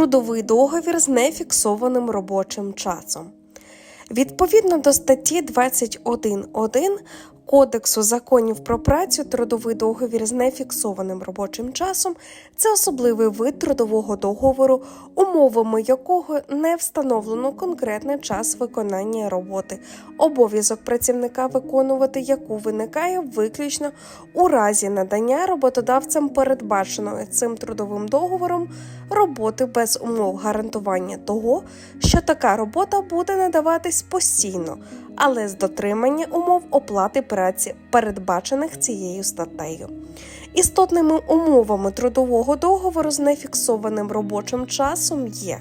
трудовий договір з нефіксованим робочим часом. Відповідно до статті 21.1 Кодексу законів про працю, трудовий договір з нефіксованим робочим часом це особливий вид трудового договору, умовами якого не встановлено конкретний час виконання роботи, обов'язок працівника виконувати яку виникає виключно у разі надання роботодавцям передбаченої цим трудовим договором роботи без умов гарантування того, що така робота буде надаватись постійно, але з дотримання умов оплати праці, передбачених цією статтею. Істотними умовами трудового договору з нефіксованим робочим часом є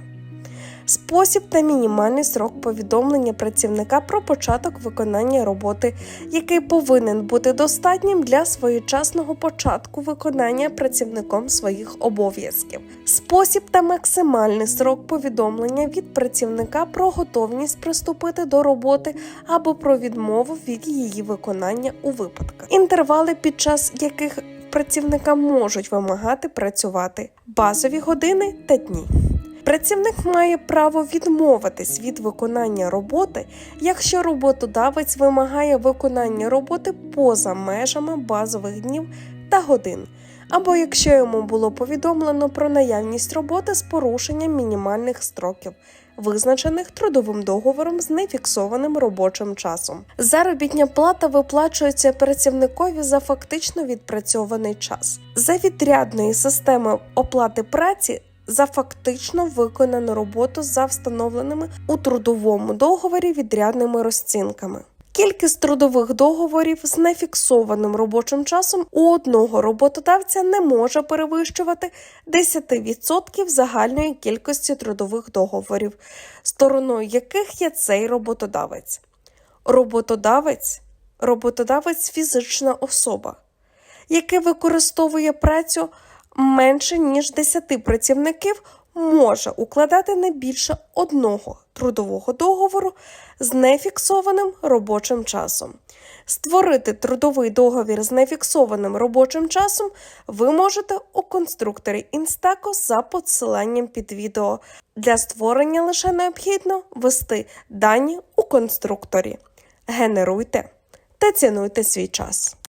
спосіб та мінімальний срок повідомлення працівника про початок виконання роботи, який повинен бути достатнім для своєчасного початку виконання працівником своїх обов'язків, спосіб та максимальний срок повідомлення від працівника про готовність приступити до роботи або про відмову від її виконання у випадках, інтервали, під час яких працівника можуть вимагати працювати, базові години та дні. Працівник має право відмовитись від виконання роботи, якщо роботодавець вимагає виконання роботи поза межами базових днів та годин, або якщо йому було повідомлено про наявність роботи з порушенням мінімальних строків, визначених трудовим договором з нефіксованим робочим часом. Заробітня плата виплачується працівникові за фактично відпрацьований час. За відрядної системи оплати праці за фактично виконану роботу за встановленими у трудовому договорі відрядними розцінками. Кількість трудових договорів з нефіксованим робочим часом у одного роботодавця не може перевищувати 10% загальної кількості трудових договорів, стороною яких є цей роботодавець. Роботодавець роботодавець фізична особа, який використовує працю менше ніж 10 працівників може укладати не більше одного трудового договору з нефіксованим робочим часом. Створити трудовий договір з нефіксованим робочим часом ви можете у конструкторі Instaco за посиланням під відео. Для створення лише необхідно ввести дані у конструкторі. Генеруйте та цінуйте свій час.